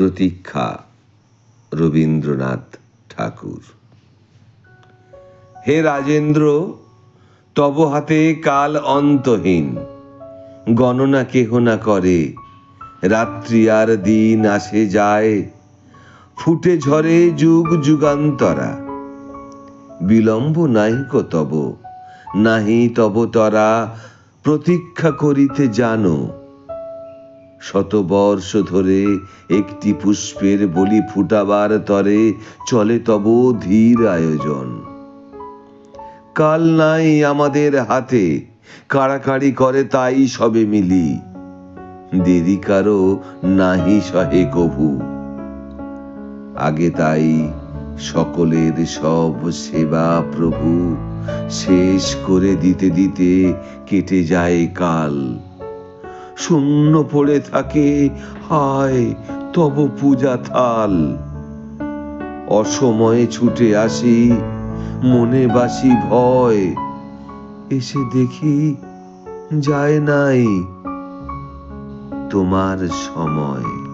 প্রতীক্ষা রবীন্দ্রনাথ ঠাকুর। হে রাজেন্দ্র, তব হাতে কাল অন্তহীন। গণনা কেহ না করে, রাত্রি আর দিন আসে যায়। ফুটে ঝরে যুগ যুগান্তরা। বিলম্ব নাহিক তব, নাহি তব তরা, প্রতীক্ষা করিতে জানো। শতবর্ষ ধরে একটি পুষ্পের বলি ফুটাবার তরে চলে তব ধীর আয়োজন। কাল নাই আমাদের হাতে, কাড়াকাড়ি করে তাই সবে মিলি। দেরি কারও নাহি সহে কভু। আগে তাই সকলের সব সেবা প্রভু, শেষ করে দিতে দিতে কেটে যায় কাল। শূন্য পড়ে থাকে। হায়, তব পূজা থাল। অসময়ে ছুটে আসি, মনে বাসি ভয়। এসে দেখি যায় নাই তোমার সময়।